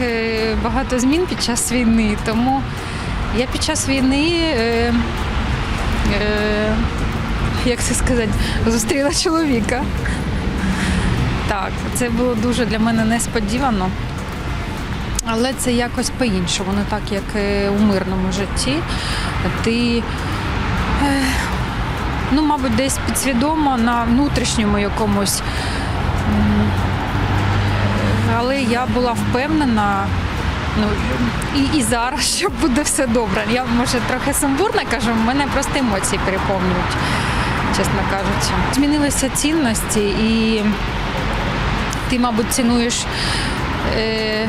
е, багато змін під час війни, тому я під час війни, е, е, як це сказати, зустріла чоловіка. Так, це було дуже для мене несподівано. Але це якось по-іншому, не так, як е, у мирному житті. Ти, е, ну, мабуть, десь підсвідомо на внутрішньому якомусь. Але я була впевнена, ну, і, і зараз, що буде все добре. Я, може, трохи сумбурно кажу, мене просто емоції переповнюють, чесно кажучи. Змінилися цінності і ти, мабуть, цінуєш е,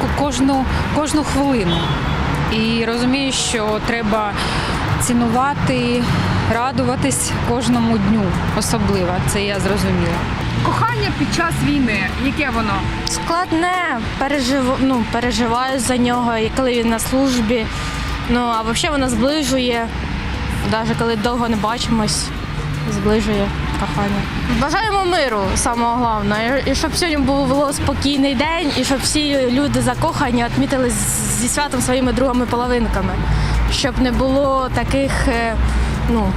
ко- кожну, кожну хвилину. І розумієш, що треба цінувати, радуватись кожному дню особливо. Це я зрозуміла. Кохання під час війни, яке воно? Складне, пережив... ну, переживаю за нього, і коли він на службі. Ну, а взагалі вона зближує, навіть коли довго не бачимось, зближує кохання. Бажаємо миру, самого головного, і щоб сьогодні був спокійний день, і щоб всі люди закохані відмітили зі святом своїми другими половинками. Щоб не було таких, е, ну,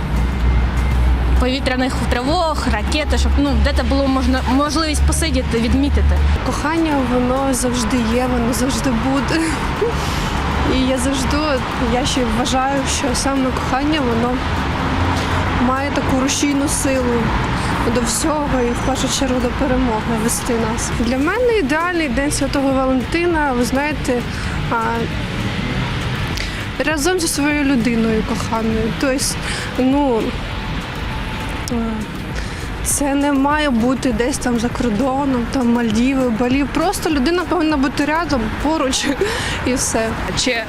повітряних тривог, ракети, щоб ну, де було можна, можливість посидіти, відмітити. Кохання воно завжди є, воно завжди буде. І я завжди, я ще вважаю, що саме кохання воно має таку рушійну силу до всього і в першу чергу до перемоги вести нас. Для мене ідеальний день Святого Валентина, ви знаєте, разом зі своєю людиною коханою. Тобто, ну. Е, це не має бути десь там за кордоном, там Мальдіви, Балі. Просто людина повинна бути рядом, поруч і все. Чи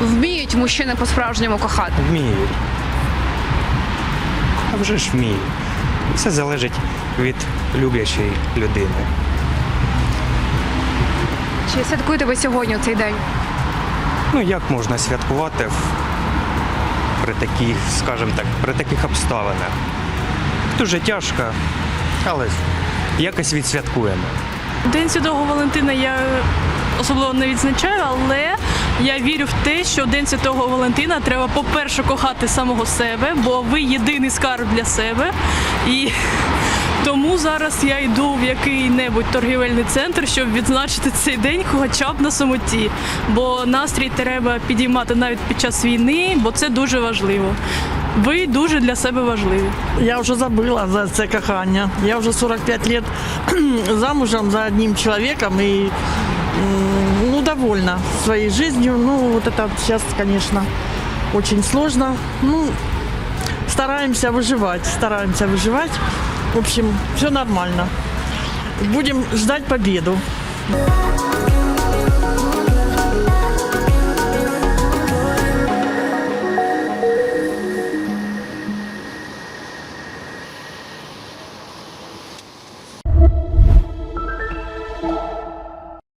вміють мужчини по-справжньому кохати? Вміють. А вже ж вміють. Все залежить від люблячої людини. Чи святкуєте ви сьогодні цей день? Ну як можна святкувати в- при таких, скажімо так, при таких обставинах? Дуже тяжко, але якось відсвяткуємо. День Святого Валентина я особливо не відзначаю, але я вірю в те, що День Святого Валентина треба, по-перше, кохати самого себе, бо ви єдиний скарб для себе. І тому зараз я йду в який-небудь торгівельний центр, щоб відзначити цей день хоча б на самоті. Бо настрій треба підіймати навіть під час війни, бо це дуже важливо. Ви дуже для себе важливі. Я вже забыла за це кохання. Я вже 45 лет замужем за одним человеком и м, ну, довольна своей жизнью. Ну, вот это сейчас, конечно, очень сложно. Ну, стараемся выживать, стараемся выживать. В общем, все нормально. Будем ждать победу.